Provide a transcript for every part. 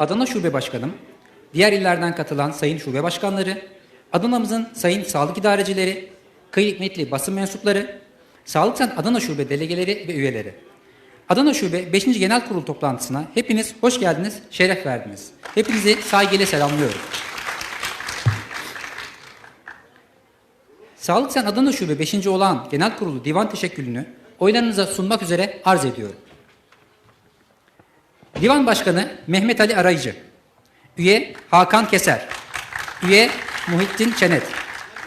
Adana Şube Başkanım, diğer illerden katılan sayın şube başkanları, Adana'mızın sayın sağlık idarecileri, kıymetli basın mensupları, Sağlık Sen Adana Şube delegeleri ve üyeleri. Adana Şube 5. Genel Kurul toplantısına hepiniz hoş geldiniz, şeref verdiniz. Hepinizi saygıyla selamlıyorum. Sağlık Sen Adana Şube 5. olan Genel Kurulu Divan Teşekkülünü oylarınıza sunmak üzere arz ediyorum. Divan Başkanı Mehmet Ali Arayıcı, Üye Hakan Keser, Üye Muhittin Çenet,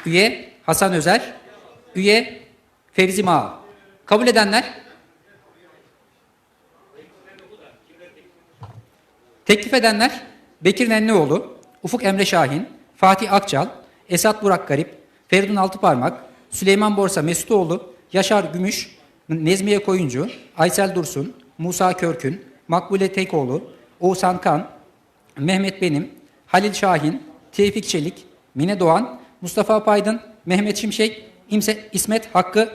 Üye Hasan Özer, Üye Fevzi Mağa. Kabul edenler? Teklif edenler Bekir Nenlioğlu, Ufuk Emre Şahin, Fatih Akçal, Esat Burak Garip, Feridun Altıparmak, Süleyman Borsa Mesutoğlu, Yaşar Gümüş, Nezmiye Koyuncu, Aysel Dursun, Musa Körkün, Makbule Tekoğlu, Oğuzhan Kan, Mehmet Benim, Halil Şahin, Tevfik Çelik, Mine Doğan, Mustafa Paydın, Mehmet Şimşek, İmse, İsmet Hakkı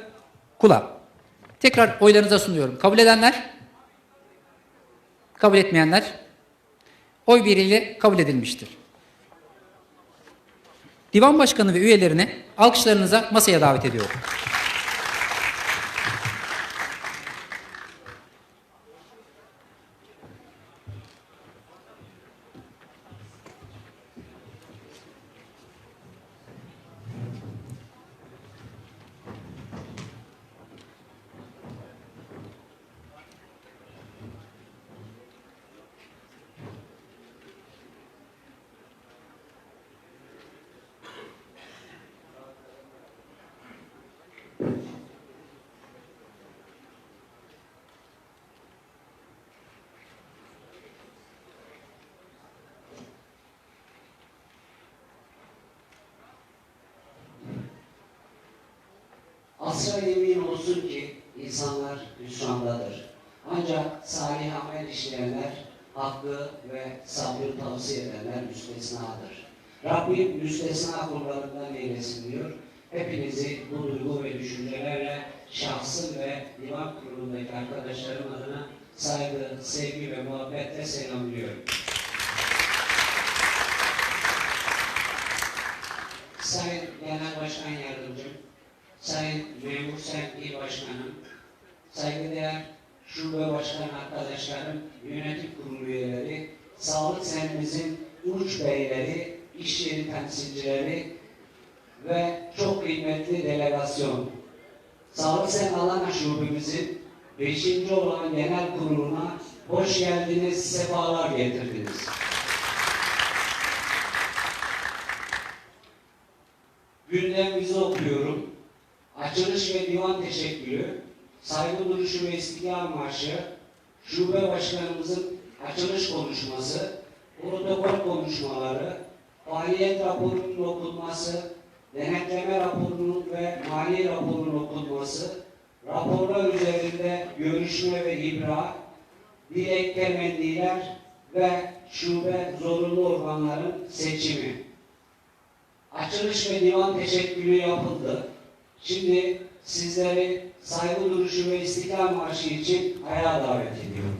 Kula. Tekrar oylarınıza sunuyorum. Kabul edenler? Kabul etmeyenler? Oy birliğiyle kabul edilmiştir. Divan Başkanı ve üyelerini alkışlarınıza masaya davet ediyorum. Asra yemin olsun ki insanlar hüsrandadır. Ancak salih amel işleyenler, hakkı ve sabrı tavsiye edenler müstesnadır. Rabbim müstesna kullarından eylesin diyor. Hepinizi bu duygu ve düşüncelerle şahsım ve divan kurulundaki arkadaşlarım adına saygı, sevgi ve muhabbetle selamlıyorum. Sayın Sayın Memur İl Başkanım, saygıdeğer şube başkan arkadaşlarım, yönetim kurulu üyeleri, sağlık senimizin uç beyleri, iş yeri temsilcileri ve çok kıymetli delegasyon. Sağlık Sen Alana şubemizin 5. olan genel kuruluna hoş geldiniz, sefalar getirdiniz. Gündemimizi okuyorum. Açılış ve divan teşekkürü, saygı duruşu ve istiklal marşı, şube başkanımızın açılış konuşması, protokol konuşmaları, faaliyet raporunun okunması, denetleme raporunun ve mali raporunun okunması, raporlar üzerinde görüşme ve ibra, dilek temenniler ve şube zorunlu organların seçimi. Açılış ve divan teşekkürü yapıldı. Şimdi sizleri saygı duruşu ve istiklal marşı için ayağa davet ediyorum.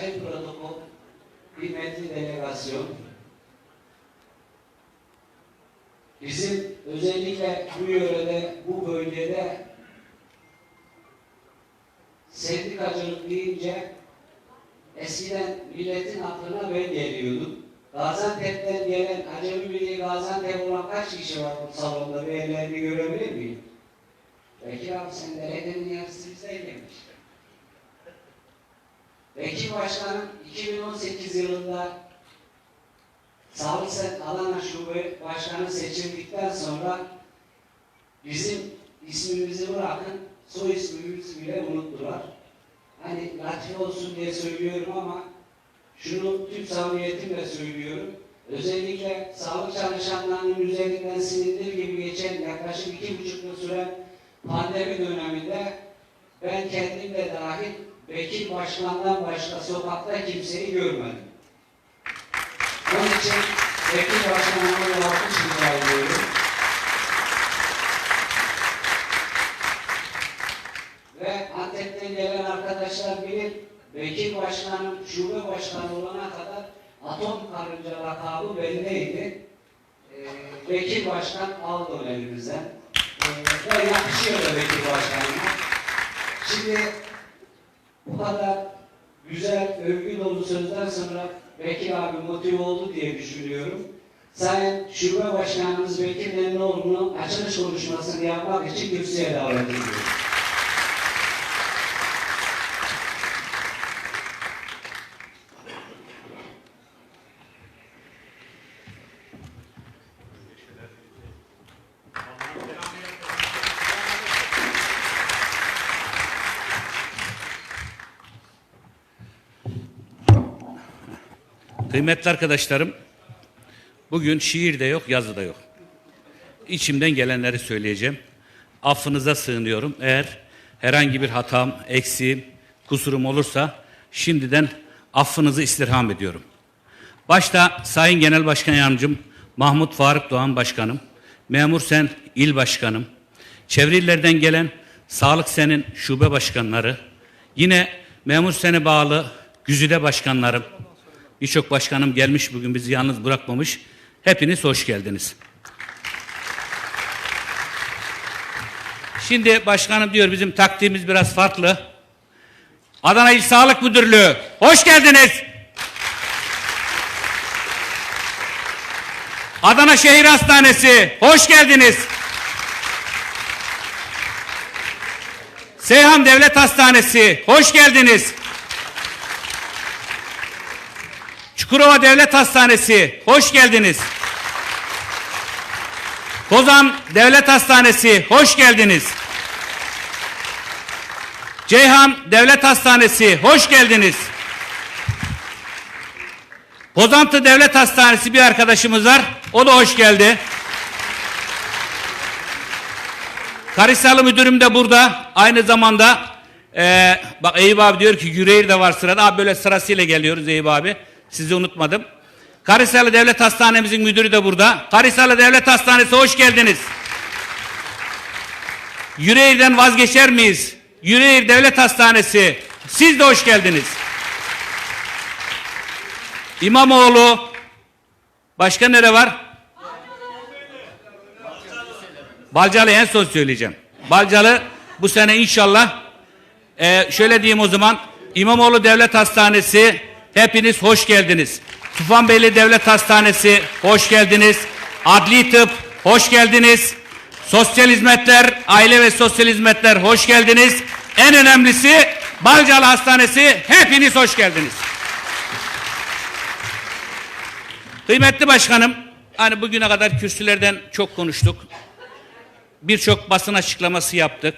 Sayın Protokol, kıymetli delegasyon, bizim özellikle bu yörede, bu bölgede sendikacılık deyince eskiden milletin aklına ben geliyordum. Gaziantep'ten gelen Acemi Birliği Gaziantep olan kaç kişi var bu salonda? Bir ellerini görebilir miyim? Bekir abi sen delegenin yarısı bizden Bekir Başkanım 2018 yılında Sağlık Sen Adana Şube Başkanı seçildikten sonra bizim ismimizi bırakın soy ismimizi bile unuttular. Hani latif olsun diye söylüyorum ama şunu tüm samimiyetimle söylüyorum. Özellikle sağlık çalışanlarının üzerinden silindir gibi geçen yaklaşık iki buçuk yıl süren pandemi döneminde ben kendim de dahil Bekir Başkan'dan başka sokakta kimseyi görmedim. Onun için Bekir Başkanıma bir alkış rica ediyorum. Ve Antep'ten gelen arkadaşlar bilir, Bekir Başkan'ın şube başkanı olana kadar atom karınca lakabı belliydi. Ee, Bekir Başkan aldı onu elimizden. Ee, ve yakışıyor da Bekir Başkan'ına. Şimdi bu kadar güzel, övgü dolu sözden sonra Bekir abi motive oldu diye düşünüyorum. Sayın Şube Başkanımız Bekir Memnoğlu'nu açılış konuşmasını yapmak için kürsüye davet ediyorum. Kıymetli arkadaşlarım, bugün şiir de yok, yazı da yok. İçimden gelenleri söyleyeceğim. Affınıza sığınıyorum. Eğer herhangi bir hatam, eksiğim, kusurum olursa şimdiden affınızı istirham ediyorum. Başta Sayın Genel Başkan Yardımcım Mahmut Faruk Doğan Başkanım, Memur Sen İl Başkanım, çevre illerden gelen Sağlık Sen'in şube başkanları, yine Memur Sen'e bağlı Güzide başkanlarım, Birçok başkanım gelmiş bugün bizi yalnız bırakmamış. Hepiniz hoş geldiniz. Şimdi başkanım diyor bizim taktiğimiz biraz farklı. Adana İl Sağlık Müdürlüğü hoş geldiniz. Adana Şehir Hastanesi hoş geldiniz. Seyhan Devlet Hastanesi hoş geldiniz. Çukurova Devlet Hastanesi, hoş geldiniz. Kozan Devlet Hastanesi, hoş geldiniz. Ceyhan Devlet Hastanesi, hoş geldiniz. Pozantı Devlet Hastanesi bir arkadaşımız var, o da hoş geldi. Karisalı müdürüm de burada. Aynı zamanda eee bak Eyüp abi diyor ki Yüreğir de var sırada. Abi böyle sırasıyla geliyoruz Eyüp abi. Sizi unutmadım. Karisalı Devlet Hastanemizin müdürü de burada. Karisalı Devlet Hastanesi hoş geldiniz. Yüreğir'den vazgeçer miyiz? Yüreğir Devlet Hastanesi siz de hoş geldiniz. İmamoğlu başka nere var? Balcalı en son söyleyeceğim. Balcalı bu sene inşallah e, şöyle diyeyim o zaman İmamoğlu Devlet Hastanesi hepiniz hoş geldiniz. Tufanbeyli Devlet Hastanesi hoş geldiniz. Adli Tıp hoş geldiniz. Sosyal Hizmetler, Aile ve Sosyal Hizmetler hoş geldiniz. En önemlisi Balcalı Hastanesi hepiniz hoş geldiniz. Kıymetli başkanım, hani bugüne kadar kürsülerden çok konuştuk. Birçok basın açıklaması yaptık.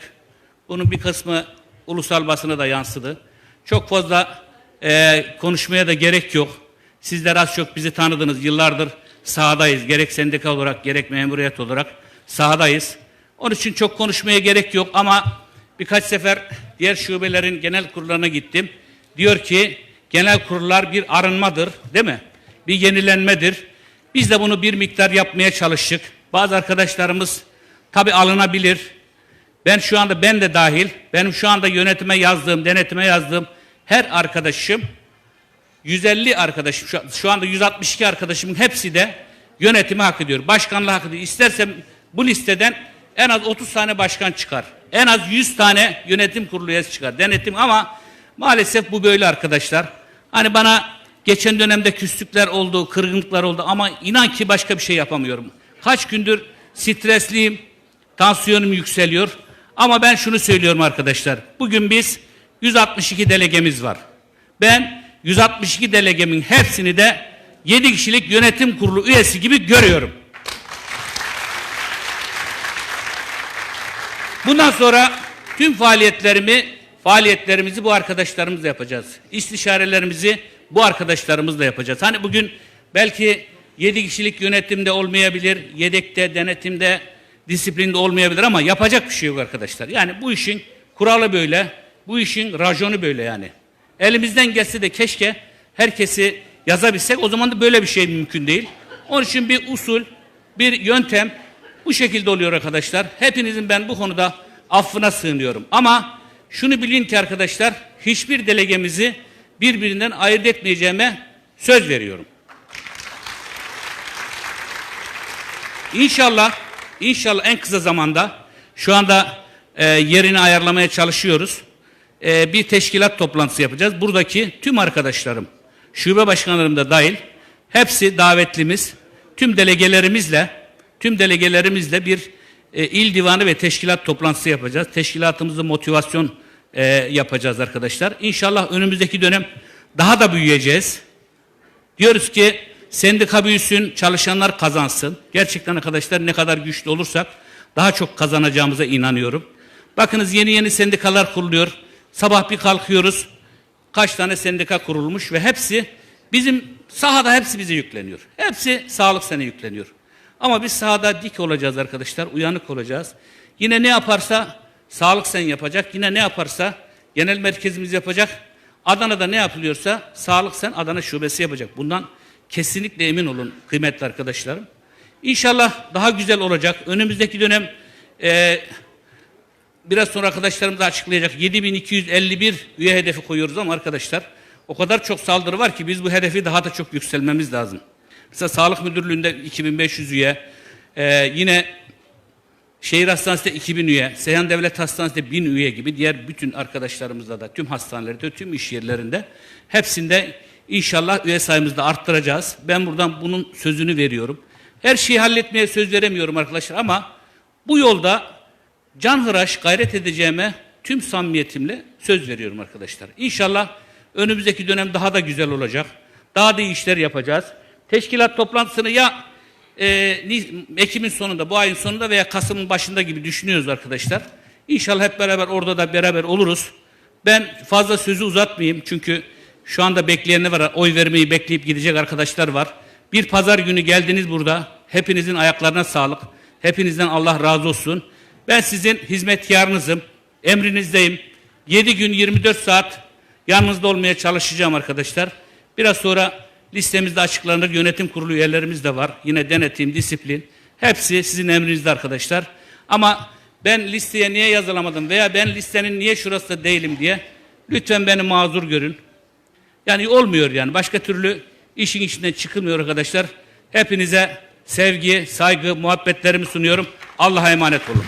Bunun bir kısmı ulusal basına da yansıdı. Çok fazla e, konuşmaya da gerek yok. Sizler az çok bizi tanıdınız. Yıllardır sahadayız. Gerek sendika olarak gerek memuriyet olarak sahadayız. Onun için çok konuşmaya gerek yok ama birkaç sefer diğer şubelerin genel kurullarına gittim. Diyor ki genel kurullar bir arınmadır değil mi? Bir yenilenmedir. Biz de bunu bir miktar yapmaya çalıştık. Bazı arkadaşlarımız tabi alınabilir. Ben şu anda ben de dahil, benim şu anda yönetime yazdığım, denetime yazdığım her arkadaşım 150 arkadaşım, şu, anda 162 arkadaşımın hepsi de yönetimi hak ediyor. Başkanlığı hak ediyor. İstersem bu listeden en az 30 tane başkan çıkar. En az 100 tane yönetim kurulu üyesi çıkar. Denetim ama maalesef bu böyle arkadaşlar. Hani bana geçen dönemde küslükler oldu, kırgınlıklar oldu ama inan ki başka bir şey yapamıyorum. Kaç gündür stresliyim, tansiyonum yükseliyor. Ama ben şunu söylüyorum arkadaşlar. Bugün biz 162 delegemiz var. Ben 162 delegemin hepsini de 7 kişilik yönetim kurulu üyesi gibi görüyorum. Bundan sonra tüm faaliyetlerimi faaliyetlerimizi bu arkadaşlarımızla yapacağız. İstişarelerimizi bu arkadaşlarımızla yapacağız. Hani bugün belki 7 kişilik yönetimde olmayabilir, yedekte, denetimde, disiplinde olmayabilir ama yapacak bir şey yok arkadaşlar. Yani bu işin kuralı böyle, bu işin rajonu böyle yani. Elimizden gelse de keşke herkesi yazabilsek o zaman da böyle bir şey mümkün değil. Onun için bir usul, bir yöntem bu şekilde oluyor arkadaşlar. Hepinizin ben bu konuda affına sığınıyorum. Ama şunu bilin ki arkadaşlar hiçbir delegemizi birbirinden ayırt etmeyeceğime söz veriyorum. İnşallah, inşallah en kısa zamanda şu anda e, yerini ayarlamaya çalışıyoruz. E, bir teşkilat toplantısı yapacağız. Buradaki tüm arkadaşlarım, şube başkanlarım da dahil, hepsi davetlimiz, tüm delegelerimizle, tüm delegelerimizle bir e, il divanı ve teşkilat toplantısı yapacağız. Teşkilatımızı motivasyon e, yapacağız arkadaşlar. İnşallah önümüzdeki dönem daha da büyüyeceğiz. Diyoruz ki sendika büyüsün, çalışanlar kazansın. Gerçekten arkadaşlar ne kadar güçlü olursak daha çok kazanacağımıza inanıyorum. Bakınız yeni yeni sendikalar kuruluyor. Sabah bir kalkıyoruz. Kaç tane sendika kurulmuş ve hepsi bizim sahada hepsi bize yükleniyor. Hepsi sağlık sene yükleniyor. Ama biz sahada dik olacağız arkadaşlar, uyanık olacağız. Yine ne yaparsa sağlık sen yapacak, yine ne yaparsa genel merkezimiz yapacak. Adana'da ne yapılıyorsa sağlık sen Adana şubesi yapacak. Bundan kesinlikle emin olun kıymetli arkadaşlarım. İnşallah daha güzel olacak. Önümüzdeki dönem e, biraz sonra arkadaşlarımız da açıklayacak. 7251 üye hedefi koyuyoruz ama arkadaşlar o kadar çok saldırı var ki biz bu hedefi daha da çok yükselmemiz lazım. Mesela Sağlık Müdürlüğü'nde 2500 üye, e, yine Şehir Hastanesi'nde 2000 üye, Seyhan Devlet Hastanesi'nde 1000 üye gibi diğer bütün arkadaşlarımızla da tüm hastanelerde, tüm iş yerlerinde hepsinde inşallah üye sayımızı da arttıracağız. Ben buradan bunun sözünü veriyorum. Her şeyi halletmeye söz veremiyorum arkadaşlar ama bu yolda canhıraş gayret edeceğime tüm samimiyetimle söz veriyorum arkadaşlar. İnşallah önümüzdeki dönem daha da güzel olacak. Daha da iyi işler yapacağız. Teşkilat toplantısını ya e, Ekim'in sonunda, bu ayın sonunda veya Kasım'ın başında gibi düşünüyoruz arkadaşlar. İnşallah hep beraber orada da beraber oluruz. Ben fazla sözü uzatmayayım çünkü şu anda bekleyenler var. Oy vermeyi bekleyip gidecek arkadaşlar var. Bir pazar günü geldiniz burada. Hepinizin ayaklarına sağlık. Hepinizden Allah razı olsun. Ben sizin hizmetkarınızım. Emrinizdeyim. 7 gün 24 saat yanınızda olmaya çalışacağım arkadaşlar. Biraz sonra listemizde açıklanır. Yönetim kurulu üyelerimiz de var. Yine denetim, disiplin. Hepsi sizin emrinizde arkadaşlar. Ama ben listeye niye yazılamadım veya ben listenin niye şurası da değilim diye lütfen beni mazur görün. Yani olmuyor yani. Başka türlü işin içinden çıkılmıyor arkadaşlar. Hepinize sevgi, saygı, muhabbetlerimi sunuyorum. Allah'a emanet olun.